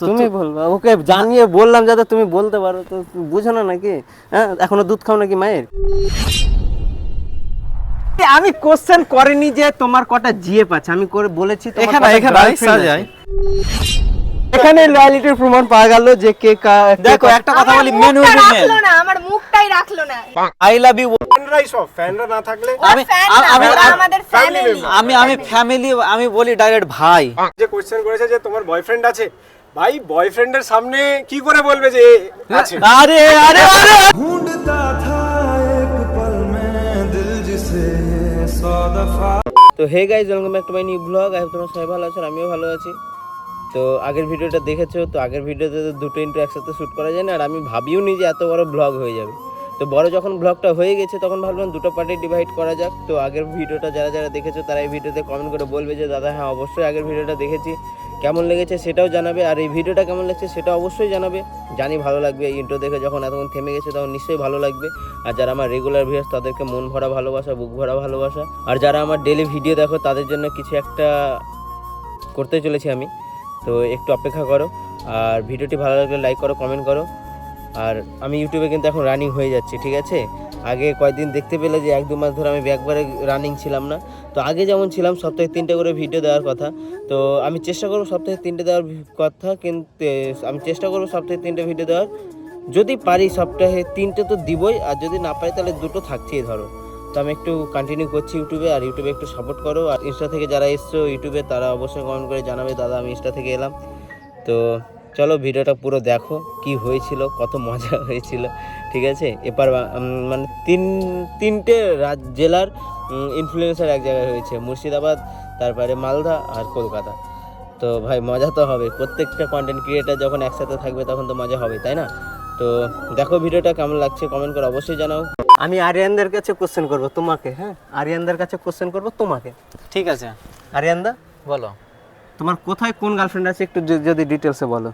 তুমি বলবা ওকে জানিয়ে বললাম যাতে তুমি বলতে পারো তো বুঝো না নাকি? হ্যাঁ এখনও দুধ খাও নাকি মায়ের? আমি কোশ্চেন করিনি যে তোমার কটা জিএফ আছে আমি করে বলেছি এখানে এখানে যায়। এখানে লয়ালিটির প্রমাণ পাওয়া গেল যে কে কা- দেখো একটা কথা বলি মেন উইল রাখল না আমার মুখটাই রাখল না। আই লাভ ইউ ফ্যানরাই সব ফ্যানরা না থাকলে আমি আমি- আমি আমাদের ফ্যামিলি আমি আমি ফ্যামিলি আমি বলি ডাইরেক্ট ভাই। যে কোশ্চেন করেছে যে তোমার বয়ফ্রেন্ড আছে ভাই বয়ফ্রেন্ডের সামনে কি করে বলবে যে আছে? আরে আরে আরে তো hey guys welcome back to my new blog I তোমরা সবাই ভালো আছো আর আমিও ভালো আছি। তো আগের ভিডিওটা দেখেছ তো আগের ভিডিওতে তো দুটো ইন্টু একসাথে শ্যুট করা যায় না আর আমি ভাবিও নি যে এত বড় ব্লগ হয়ে যাবে। তো বড় যখন ব্লগটা হয়ে গেছে, তখন ভাবলাম দুটো পার্টে ডিভাইড করা যাক। তো আগের ভিডিওটা যারা যারা দেখেছ, তারা এই ভিডিওতে কমেন্ট করে বলবে যে, দাদা হ্যাঁ অবশ্যই আগের ভিডিওটা দেখেছি। কেমন লেগেছে সেটাও জানাবে। আর এই ভিডিওটা কেমন লাগছে সেটা অবশ্যই জানাবে। জানি ভালো লাগবে এই ইন্ট্রো দেখে, যখন এতক্ষণ থেমে গেছে, তখন নিশ্চয়ই ভালো লাগবে। আর যারা আমার রেগুলার ভিউয়ার্স তাদেরকে মন ভরা ভালোবাসা, বুক ভরা ভালোবাসা। আর যারা আমার ডেলি ভিডিও দেখো, তাদের জন্য কিছু একটা করতে চলেছি আমি। তো একটু অপেক্ষা করো। আর ভিডিওটি ভালো লাগলে লাইক করো কমেন্ট করো। আর আমি ইউটিউবে কিন্তু এখন রানিং হয়ে যাচ্ছি, ঠিক আছে? আগে কয়েকদিন দেখতে পেলে যে এক দু মাস ধরে আমি একবারে রানিং ছিলাম না। তো আগে যেমন ছিলাম, সপ্তাহে তিনটে করে ভিডিও দেওয়ার কথা। তো আমি চেষ্টা করব সপ্তাহে তিনটে দেওয়ার কথা কিন্তু, আমি চেষ্টা করব সপ্তাহে তিনটে ভিডিও দেওয়ার। যদি পারি সপ্তাহে তিনটে তো দিবই, আর যদি না পারি তাহলে দুটো থাকছেই ধরো। তো আমি একটু কন্টিনিউ করছি ইউটিউবে আর ইউটিউবে একটু সাপোর্ট করো। আর ইনস্টা থেকে যারা এসছো ইউটিউবে তারা অবশ্যই কমেন্ট করে জানাবে, দাদা, আমি ইনস্টা থেকে এলাম। তো চলো ভিডিওটা পুরো দেখো কি হয়েছিল কত মজা হয়েছিল ঠিক আছে? এবার উম, মানে তিন তিনটে রাজ জেলার ইনফ্লুয়েন্সার এক জায়গায় হয়েছে মুর্শিদাবাদ তারপরে মালদা আর কলকাতা। তো ভাই মজা তো হবে প্রত্যেকটা কন্টেন্ট ক্রিয়েটার যখন একসাথে থাকবে তখন তো মজা হবে তাই না? তো দেখো ভিডিওটা কেমন লাগছে কমেন্ট করে অবশ্যই জানাও। আমি আরিয়ানদের কাছে কোশ্চেন করব তোমাকে হ্যাঁ? আরিয়ানদের কাছে কোশ্চেন করব তোমাকে। ঠিক আছে। আরিয়ানদা বলো। তোমার কোথায় কোন গার্লফ্রেন্ড আছে একটু যদি ডিটেলসে বলো।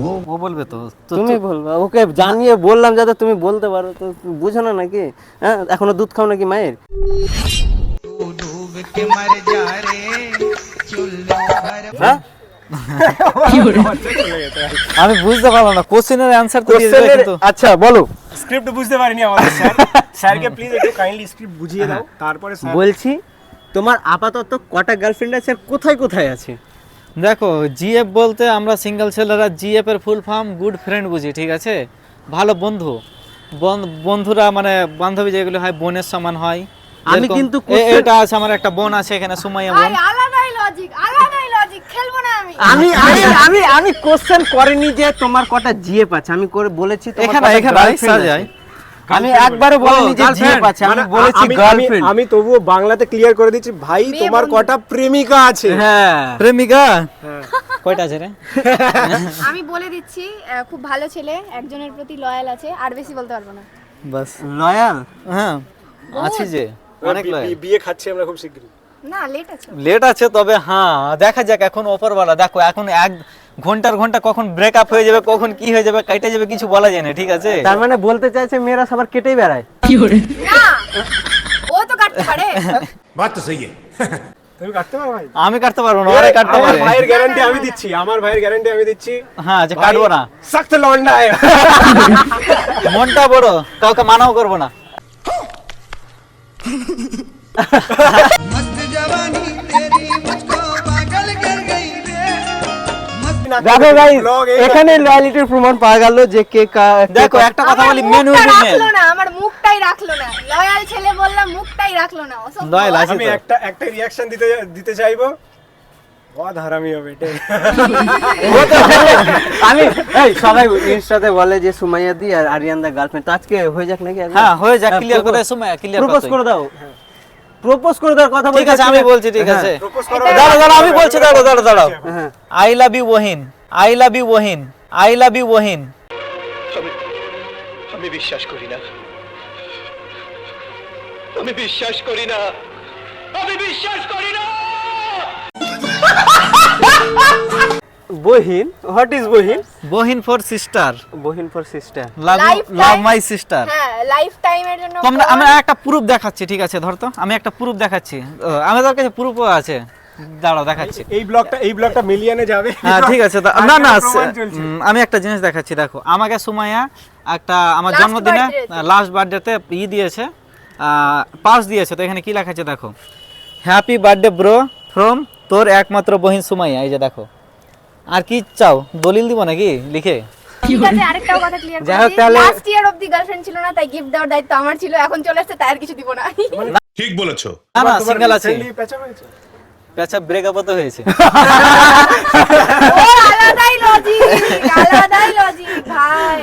ও। বলবে তো। তুমি বলবে ওকে জানিয়ে বললাম যাতে তুমি বলতে পারো তো বুঝো না নাকি? হ্যাঁ এখনও দুধ খাও নাকি মায়ের? হ্যাঁ? আমি বুঝতে পারলাম না কোশ্চেনের অ্যানসার তো আচ্ছা বলো। স্ক্রিপ্ট বুঝতে পারিনি আমাদের স্যার। স্যারকে প্লিজ একটু কাইন্ডলি স্ক্রিপ্ট বুঝিয়ে দাও হ্যাঁ। তারপরে বলছি তোমার আপাতত কটা গার্লফ্রেন্ড আছে আর কোথায় কোথায় আছে? দেখো জিএফ বলতে আমরা সিঙ্গেল ছেলেরা জিএফ এর ফুল ফর্ম গুড ফ্রেন্ড বুঝি ঠিক আছে? ভালো বন্ধু। বন্ধুরা মানে বান্ধবী যেগুলো হয় বোনের সমান হয়। আমি কিন্তু এটা আছে আমার একটা বোন আছে এখানে সুমাইয়া বোন। আলাদাই লজিক আলাদাই লজিক খেলব না আমি। আমি আমি আমি আমি কোশ্চেন করিনি যে তোমার কটা জিএফ আছে আমি করে বলেছি তোমার এখানে এখানে যায় আমি একবারও বলিনি যে। জিএফ আছে আমি মানে বলেছি গার্লফ্রেন্ড আমি তবুও বাংলাতে ক্লিয়ার করে দিচ্ছি ভাই তোমার কটা প্রেমিকা আছে? হ্যাঁ। প্রেমিকা? কয়টা আছে রে? আমি বলে দিচ্ছি খুব ভালো ছেলে একজনের প্রতি লয়াল আছে আর বেশি বলতে পারব না। বাস। লয়াল হ্যাঁ আছে যে অনেক লয়াল লয় বিয়ে খাচ্ছি আমরা খুব শীঘ্রই লেট আছে। তবে হ্যাঁ দেখা যাক এখন অপরওয়ালা দেখো এখন এক ঘণ্টার ঘণ্টা কখন ব্রেক আপ হয়ে যাবে কখন কি হয়ে যাবে কেটে যাবে কিছু বলা যায় না ঠিক আছে? তার মানে বলতে চাইছে মেয়েরা সবার কেটেই বেড়ায়। কি করে? ও তো কাটতে পারে। বাত তো সহি তুমি কাটতে পারো ভাই? আমি কাটতে পারব না আরে কাটতে পারে। ভাইয়ের গ্যারান্টি আমি দিচ্ছি আমার ভাইয়ের গ্যারান্টি আমি দিচ্ছি। হ্যাঁ আচ্ছা কাটবো না। সখত লন্ডা মনটা বড় কাউকে মানাও করব না। দেখো ভাই এখানে লয়ালিটির প্রমাণ পাওয়া গেল যে কে দেখো একটা কথা বলি মেন মুখটা রাখল না আমার মুখটাই রাখল না। লয়াল ছেলে বললাম মুখটাই রাখল না লয়াল আছে আমি একটা একটা রিয়াকশন দিতে দিতে চাইব? আমি এই সবাই ইনস্টাতে বলে যে সুমাইয়া দি আর আরিয়ানদা গার্লফ্রেন্ড তো আজকে হয়ে যাক নাকি? হ্যাঁ হয়ে যাক ক্লিয়ার করে সময় ক্লিয়ার প্রপোজ করে দাও। প্রপোজ করে দেওয়ার কথা ঠিক বলছি আছে আমি বলছি ঠিক আছে। দাঁড়াও দাঁড়াও আমি বলছি। দাঁড়াও দাঁড়াও দাঁড়াও। হ্যাঁ। আই লাভ ইউ ওহিন আই লাভ ইউ ওহিন আই লাভ ইউ ওহিন আমি বিশ্বাস করি না। আমি বিশ্বাস করি না। আমি বিশ্বাস করি না। বহিন হোয়াট ইজ বহিন? বহিন for sister বহিন for sister love love my sister হ্যাঁ লাইফ টাইমের জন্য তোমরা আমি একটা প্রুফ দেখাচ্ছি ঠিক আছে ধর তো আমি একটা প্রুফ দেখাচ্ছি। আমাদের কাছে প্রুফও আছে। দাঁড়াও দেখাচ্ছি। এই ব্লগটা এই ব্লগটা মিলিয়নে যাবে। হ্যাঁ ঠিক আছে না না আমি একটা জিনিস দেখাচ্ছি দেখো। আমাকে সুমাইয়া একটা আমার জন্মদিনে। লাস্ট বার্থডেতে ই দিয়েছে পাস দিয়েছে। তো এখানে কি লেখা আছে দেখো। হ্যাপি বার্থডে ব্রো ফ্রম তোর একমাত্র বহিন সুমাইয়া। এই যে দেখো। আর কি চাও? দলিল দিব নাকি? লিখে? ঠিক কথা ক্লিয়ার তাহলে- লাস্ট ইয়ার গার্লফ্রেন্ড ছিল না তাই গিফট দেওয়ার দায়িত্ব আমার ছিল এখন চলে আসছে তাই আর কিছু দিব না। ঠিক বলেছ। না না সিঙ্গেল আছে। পেঁচা হয়েছে? তো হয়েছে। ও আলাদাই লজিক আলাদাই লজিক ভাই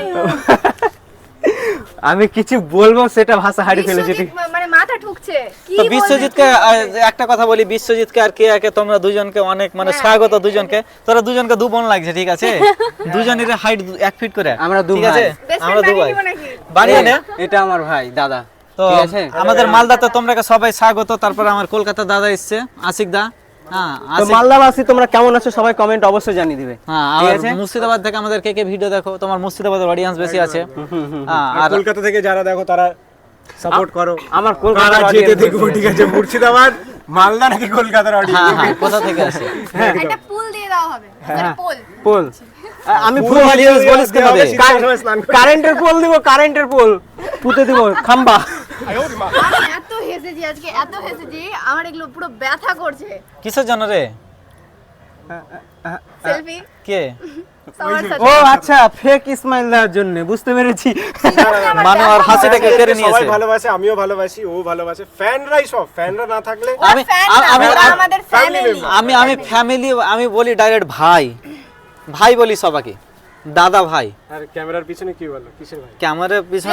আমি কিছু বলব সেটা ভাষা হারিয়ে ফেলেছি। বিশ্বজিৎ মানে মাথা ঠুকছে। তো বিশ্বজিৎকে? একটা কথা বলি বিশ্বজিৎকে আর কে আগে তোমরা দুজনকে অনেক মানে হ্যাঁ, স্বাগত দুজনকে। তোরা দুজনকে দু বোন লাগছে ঠিক আছে? দুজনের হাইট এক ফিট করে আমরা দু ঠিক আছে? ভাই। আমরা দু ভাই? বানিয়ে নে। এটা আমার ভাই দাদা। তো ঠিক আছে? আমাদের মালদাতে তোমরা সবাই স্বাগত তারপর আমার কলকাতা দাদা এসছে আশিক দা। হ্যাঁ তো আশিক মালদাবাসী তোমরা কেমন আছো? সবাই কমেন্ট অবশ্যই জানিয়ে দিবে। হ্যাঁ ঠিক আর আছে? মুর্শিদাবাদ থেকে আমাদের কে কে ভিডিও দেখো? তোমার মুর্শিদাবাদের অডিয়েন্স বেশি আছে। হ্যাঁ আর কলকাতা থেকে যারা দেখো তারা সাপোর্ট করো। আমার কারা কলকাতার যেতে দেখব ঠিক আছে। মুর্শিদাবাদ মালদা নাকি কলকাতার হ্যাঁ অডিয়েন্স হ্যাঁ কোথা থেকে আসে? একটা পুল দিয়ে দেওয়া হবে। মানে পোল পোল আমি পুল ফুল দিয়ে বলিস কেন। কারেন্টের পোল দিব কারেন্টের পোল পুঁতে দিব খাম্বা। আমি হেসেছি আজকে এত হেসেছি আমার এগুলো পুরো ব্যথা করছে। কিসের জন্য রে? সেলফি কে? ও আচ্ছা ফেক ইসমাইল দেওয়ার জন্য বুঝতে পেরেছি। মানু আর হাসিটাকে কেড়ে নিয়েছে। সবাই ভালোবাসে আমিও ভালোবাসি ও ভালোবাসে। ফ্যানরাই সব ফ্যানরা না থাকলে আমি- আমি- আমাদের ফ্যামিলি আমি আমি ফ্যামিলি আমি বলি ডাইরেক্ট ভাই। ভাই বলি সবাইকে দাদা ভাই আর ক্যামেরার পিছনে কি বলো কিসের ভাই ক্যামেরার পিছনে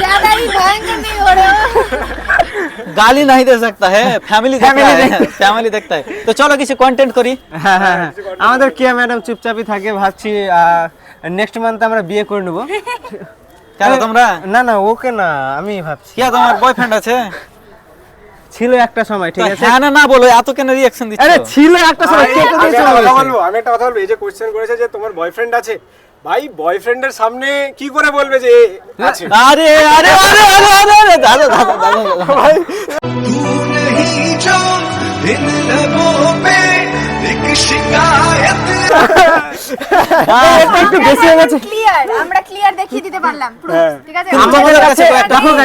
ज्यादा ही भयंकर नहीं हो रहे हो গালি नहीं दे सकता है फैमिली फैमिली फैमिली देखता है तो चलो কিছু কন্টেন্ট করি হ্যাঁ হ্যাঁ হ্যাঁ। আমাদের কিয়া ম্যাডাম চুপচাপই থাকে ভাবছি নেক্সট মান্থ আমরা বিয়ে করে নেবো কেন তোমরা না না ওকে না আমি ভাবছি কি তোমার বয়ফ্রেন্ড আছে ছিল একটা সময় ঠিক আছে? হ্যাঁ না না বলো এত কেন রিঅ্যাকশন দিচ্ছ? আরে ছিল একটা সময় কে কেটে আমি দিয়েছে একটা কথা বলেছে। আমি একটা কথা বলব এই যে কোশ্চেন করেছে যে তোমার বয়ফ্রেন্ড আছে ভাই বয়ফ্রেন্ডের সামনে কি করে বলবে যে আছে? আরে আরে আরে আরে আরে আরে দাদা দাদা দাদা। ভাই। এটা একটু বেশি হয়ে গেছে। ক্লিয়ার আমরা ক্লিয়ার দেখিয়ে দিতে পারলাম। ঠিক আছে? আমাদের কাছে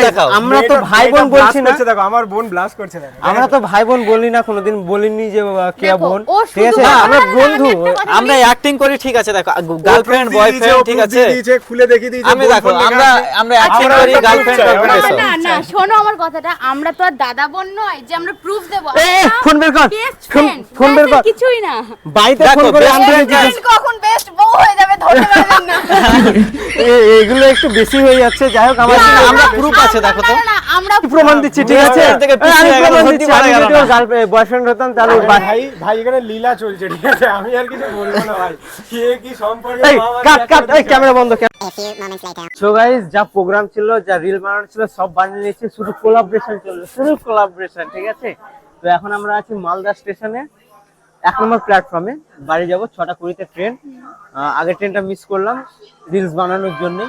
দেখো আমরা তো ভাই বোন বলছি না। দেখো আমার বোন ব্লাস্ট করছে দেখো। আমরা তো ভাই বোন বলি না কোনোদিন বলিনি যে কেয়া বোন। ঠিক আছে? আমরা বন্ধু। আমরা অ্যাক্টিং করি ঠিক আছে দেখো। গার্লফ্রেন্ড বয়ফ্রেন্ড ঠিক আছে? খুলে দেখিয়ে দিয়েছে আমি দেখো আমরা আমরা অ্যাক্টিং করি গার্লফ্রেন্ড বয়ফ্রেন্ড না না শোনো আমার কথাটা আমরা তো আর দাদা বোন নয় যে আমরা প্রুফ দেব। ফোন বের কর ফোন বের কর। কিছুই না। বাড়িতে ফোন করে আনতে কখন বেস্ট বউ হয়ে যাবে ধরতে পারবেন না। এগুলো একটু বেশি হয়ে যাচ্ছে যাই হোক আমার আমরা প্রুফ আছে দেখো তো। আমরা প্রমাণ দিচ্ছি ঠিক আছে? এখান থেকে এ, আমি প্রমাণ দিচ্ছি আমি যদি বয়ফ্রেন্ড হতাম তাহলে ভাই ভাই এখানে লীলা চলছে ঠিক আছে? আমি আর কিছু বলব না ভাই। কে কি সম্পর্কে কাট কাট এই ক্যামেরা বন্ধ সো গাইস যা প্রোগ্রাম ছিল যা রিল বানানো ছিল সব বানিয়ে নিয়েছি শুধু কোলাবরেশন চলবে শুধু কোলাবরেশন ঠিক আছে? তো এখন আমরা আছি মালদা স্টেশনে এক নম্বর প্ল্যাটফর্মে বাড়ি যাব ছটা কুড়িতে ট্রেন আগের ট্রেনটা মিস করলাম রিলস বানানোর জন্য।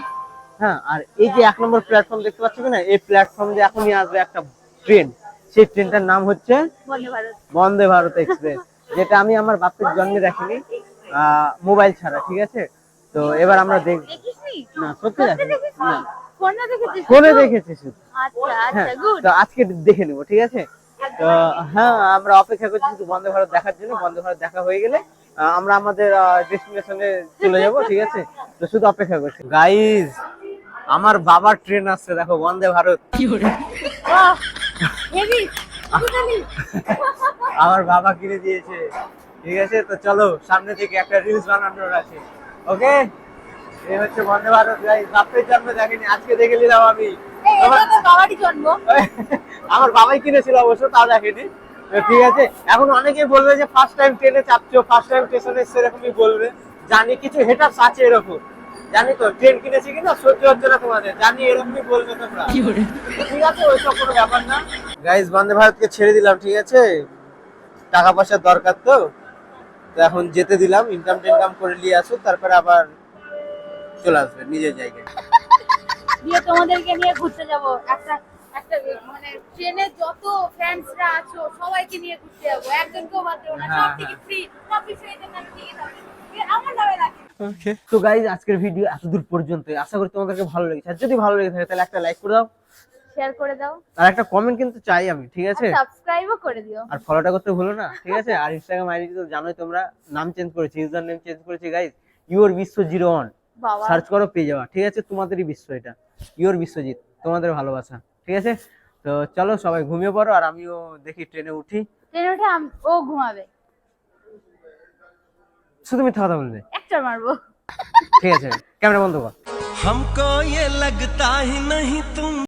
হ্যাঁ আর এই যে এক নম্বর প্ল্যাটফর্ম দেখতে পাচ্ছ না এই প্ল্যাটফর্ম যে এখনই আসবে একটা ট্রেন সেই ট্রেনটার নাম হচ্ছে বন্দে ভারত। এক্সপ্রেস যেটা আমি আমার বাপের জন্মে দেখিনি। মোবাইল ছাড়া ঠিক আছে? তো এবার আমরা দেখ না সত্যি না। ফোনে দেখেছি শুধু। আচ্ছা হ্যাঁ আচ্ছা গুড তো আজকে দেখে নেব ঠিক আছে? তো হ্যাঁ আমরা অপেক্ষা করছি শুধু বন্দে ভারত দেখার জন্য। বন্দে ভারত দেখা হয়ে গেলে আমরা আমাদের ডেস্টিনেশনে চলে যাব ঠিক আছে? তো শুধু অপেক্ষা করছি। গাইজ আমার বাবার ট্রেন আসছে দেখো বন্দে ভারত। আমার বাবা কিনে দিয়েছে ঠিক আছে? তো চলো সামনে থেকে একটা রিলস বানানোর আছে ওকে? এই হচ্ছে বন্দে ভারত গাইজ বাপের জন্ম দেখেনি আজকে দেখে নিলাম আমি। বাবারই জন্ম। আমার বাবাই কিনেছিল অবশ্য তাও দেখেনি ঠিক আছে এখন অনেকেই বলবে যে ফার্স্ট টাইম ট্রেনে চাপছো ফার্স্ট টাইম স্টেশনে সেরকমই বলবে। জানি কিছু হেটার্স আছে এরকম। জানি তো ট্রেন কিনেছি কিনা সহ্য হচ্ছে না তোমাদের। জানি এরকমই বলবে তোমরা। ঠিক আছে ওইসব কোনো ব্যাপার না। গাইজ বন্দে ভারতকে ছেড়ে দিলাম ঠিক আছে? টাকা পয়সার দরকার তো। তো এখন যেতে দিলাম ইনকাম টিনকাম করে নিয়ে আসুক তারপরে আবার চলে আসবে নিজের জায়গায়। দিয়ে তোমাদেরকে নিয়ে ঘুরতে যাব। একটা মানে ট্রেনে যত ফ্রেন্ডসরা আছো সবাইকে নিয়ে ঘুরতে যাব। একজনকেও বাদ দেবো না। হ্যাঁ, সব টিকিট ফ্রি সব আমি টিকিট হবে আমার নামে রাখি তো গাইজ আজকের ভিডিও এতদূর পর্যন্ত আশা করি তোমাদেরকে ভালো লেগেছে। আর যদি ভালো লেগে থাকে তাহলে একটা লাইক করে দাও। শেয়ার করে দাও। আর একটা কমেন্ট কিন্তু চাই আমি ঠিক আছে? সাবস্ক্রাইবও করে দিও। আর ফলোটা করতে ভুলো না ঠিক আছে? আর ইনস্টাগ্রাম আইডি তো জানোই তোমরা নাম চেঞ্জ করেছি ইউজার নেম চেঞ্জ করেছি guys your Bishwa zero one search করো পেয়ে যাওয়া ঠিক আছে? তোমাদেরই বিশ্ব এটা ইউর বিশ্বজিৎ তোমাদের ভালোবাসা। ঠিক আছে তো চলো সবাই ঘুমিয়ে পড়ো আর আমিও দেখি ট্রেনে উঠি ট্রেনে উঠে আম- ও ঘুমাবে শুধু মিথ্যা কথা বলবে একটা মারবো ঠিক আছে ক্যামেরা বন্ধ কর हमको ये लगता ही नहीं तुम